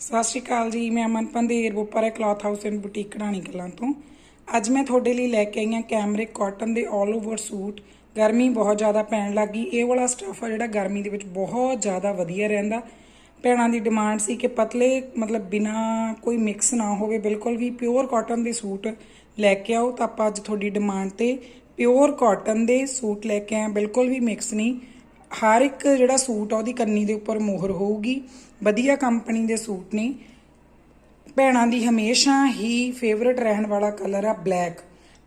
ਸਤਿ ਸ਼੍ਰੀ ਅਕਾਲ ਜੀ, ਮੈਂ ਅਮਨ ਪੰਦੇਰ ਬੁੱਪਰ ਹੈ cloth house and boutique Kadhani Kalan ਤੋਂ। ਅੱਜ ਮੈਂ ਤੁਹਾਡੇ ਲਈ ਲੈ ਕੇ ਆਈ ਹਾਂ ਕੈਮਰਿਕ ਕਾਟਨ ਦੇ 올 ਓਵਰ ਸੂਟ। ਗਰਮੀ ਬਹੁਤ ਜ਼ਿਆਦਾ ਪੈਣ ਲੱਗੀ ਇਹ ਵਾਲਾ ਸਟਫ ਆ ਜਿਹੜਾ ਗਰਮੀ ਦੇ ਵਿੱਚ ਬਹੁਤ ਜ਼ਿਆਦਾ ਵਧੀਆ ਰਹਿੰਦਾ। ਭੈਣਾਂ ਦੀ ਡਿਮਾਂਡ ਸੀ ਕਿ ਪਤਲੇ, ਮਤਲਬ ਬਿਨਾ ਕੋਈ ਮਿਕਸ ਨਾ ਹੋਵੇ, ਬਿਲਕੁਲ ਵੀ ਪਿਓਰ ਕਾਟਨ ਦੇ ਸੂਟ ਲੈ ਕੇ ਆਓ। ਤਾਂ ਆਪਾਂ ਅੱਜ ਤੁਹਾਡੀ ਡਿਮਾਂਡ ਤੇ ਪਿਓਰ ਕਾਟਨ ਦੇ ਸੂਟ ਲੈ ਕੇ ਆਏ ਬਿਲਕੁਲ ਵੀ ਮਿਕਸ ਨਹੀਂ। ਹਰ ਇੱਕ ਜਿਹੜਾ ਸੂਟ ਆ, ਉਹਦੀ ਕੰਨੀ ਦੇ ਉੱਪਰ ਮੋਹਰ ਹੋਊਗੀ। ਵਧੀਆ ਕੰਪਨੀ ਦੇ ਸੂਟ ਨੇ। ਭੈਣਾਂ ਦੀ ਹਮੇਸ਼ਾ ਹੀ ਫੇਵਰਿਟ ਰਹਿਣ ਵਾਲਾ ਕਲਰ ਆ ਬਲੈਕ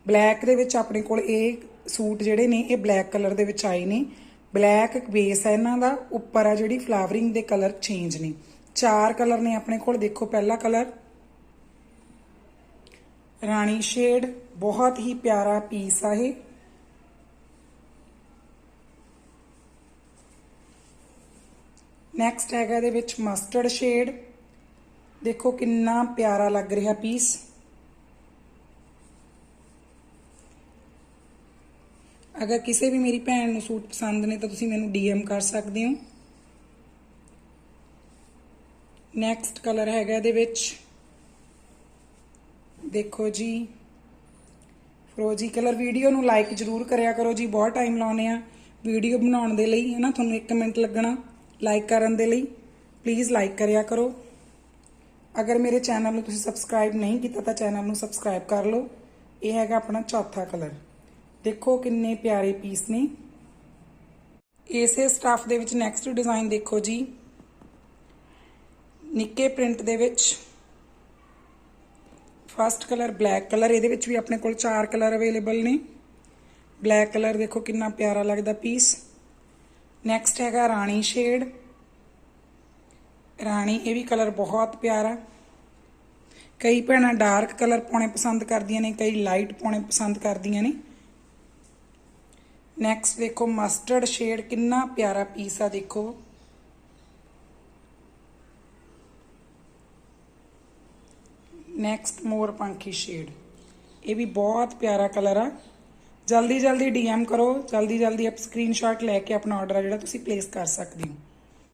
ਬਲੈਕ ਦੇ ਵਿੱਚ ਆਪਣੇ ਕੋਲ ਇਹ ਸੂਟ ਜਿਹੜੇ ਨੇ, ਇਹ ਬਲੈਕ ਕਲਰ ਦੇ ਵਿੱਚ ਆਏ ਨੇ। ਬਲੈਕ ਬੇਸ ਹੈ ਇਹਨਾਂ ਦਾ, ਉੱਪਰ ਆ ਜਿਹੜੀ ਫਲਾਵਰਿੰਗ ਦੇ ਕਲਰ ਚੇਂਜ ਨੇ। ਚਾਰ ਕਲਰ ਨੇ ਆਪਣੇ ਕੋਲ, ਦੇਖੋ ਪਹਿਲਾ ਕਲਰ ਰਾਣੀ ਸ਼ੇਡ ਬਹੁਤ ਹੀ ਪਿਆਰਾ ਪੀਸ ਆ ਇਹ। ਨੈਕਸਟ ਹੈਗਾ ਇਹਦੇ ਵਿੱਚ ਮਸਟਰਡ ਸ਼ੇਡ ਦੇਖੋ ਕਿੰਨਾ ਪਿਆਰਾ ਲੱਗ ਰਿਹਾ ਪੀਸ ਅਗਰ ਕਿਸੇ ਵੀ ਮੇਰੀ ਭੈਣ ਨੂੰ ਸੂਟ ਪਸੰਦ ਨੇ ਤਾਂ ਤੁਸੀਂ ਮੈਨੂੰ ਡੀਐਮ ਕਰ ਸਕਦੇ ਹੋ। ਨੈਕਸਟ ਕਲਰ ਹੈਗਾ ਇਹਦੇ ਵਿੱਚ। ਦੇਖੋ ਜੀ। ਫਰੋਜੀ ਕਲਰ ਵੀਡੀਓ ਨੂੰ ਲਾਈਕ ਜਰੂਰ ਕਰਿਆ ਕਰੋ ਜੀ, ਬਹੁਤ ਟਾਈਮ ਲਾਉਨੇ ਆ ਵੀਡੀਓ ਬਣਾਉਣ ਦੇ ਲਈ ਹੈ ਨਾ ਤੁਹਾਨੂੰ 1 ਮਿੰਟ ਲੱਗਣਾ। ਲਾਈਕ ਕਰਨ ਦੇ ਲਈ ਪਲੀਜ਼ ਲਾਈਕ ਕਰਿਆ ਕਰੋ। ਅਗਰ ਮੇਰੇ ਚੈਨਲ ਨੂੰ ਤੁਸੀਂ ਸਬਸਕ੍ਰਾਈਬ ਨਹੀਂ ਕੀਤਾ ਤਾਂ ਚੈਨਲ ਨੂੰ ਸਬਸਕ੍ਰਾਈਬ ਕਰ ਲਓ। ਇਹ ਹੈਗਾ ਆਪਣਾ ਚੌਥਾ ਕਲਰ ਦੇਖੋ ਕਿੰਨੇ ਪਿਆਰੇ ਪੀਸ ਨੇ। ਇਸੇ ਸਟਾਫ ਦੇ ਵਿੱਚ ਨੈਕਸਟ ਡਿਜ਼ਾਈਨ ਦੇਖੋ ਜੀ। ਨਿੱਕੇ ਪ੍ਰਿੰਟ ਦੇ ਵਿੱਚ। ਫਸਟ ਕਲਰ ਬਲੈਕ ਕਲਰ ਇਹਦੇ ਵਿੱਚ ਵੀ ਆਪਣੇ ਕੋਲ ਚਾਰ ਕਲਰ ਅਵੇਲੇਬਲ ਨੇ। ਬਲੈਕ ਕਲਰ ਦੇਖੋ ਕਿੰਨਾ ਪਿਆਰਾ ਲੱਗਦਾ ਪੀਸ ਨੈਕਸਟ ਹੈਗਾ ਰਾਣੀ ਸ਼ੇਡ ਰਾਣੀ ਇਹ ਵੀ ਕਲਰ ਬਹੁਤ ਪਿਆਰਾ ਕਈ ਭੈਣਾਂ ਡਾਰਕ ਕਲਰ ਪਾਉਣੇ ਪਸੰਦ ਕਰਦੀਆਂ ਨੇ ਕਈ ਲਾਈਟ ਪਾਉਣੇ ਪਸੰਦ ਕਰਦੀਆਂ ਨੇ ਨੈਕਸਟ ਦੇਖੋ ਮਸਟਰਡ ਸ਼ੇਡ ਕਿੰਨਾ ਪਿਆਰਾ ਪੀਸ ਆ ਦੇਖੋ ਨੈਕਸਟ ਮੋਰ ਪੰਖੀ ਸ਼ੇਡ ਇਹ ਵੀ ਬਹੁਤ ਪਿਆਰਾ ਕਲਰ ਆ ਜਲਦੀ ਜਲਦੀ ਡੀਐਮ ਕਰੋ ਜਲਦੀ ਜਲਦੀ ਆਪ ਸਕਰੀਨਸ਼ਾਟ ਲੈ ਕੇ ਆਪਣਾ ਆਰਡਰ ਆ ਜਿਹੜਾ ਤੁਸੀਂ ਪਲੇਸ ਕਰ ਸਕਦੇ ਹੋ।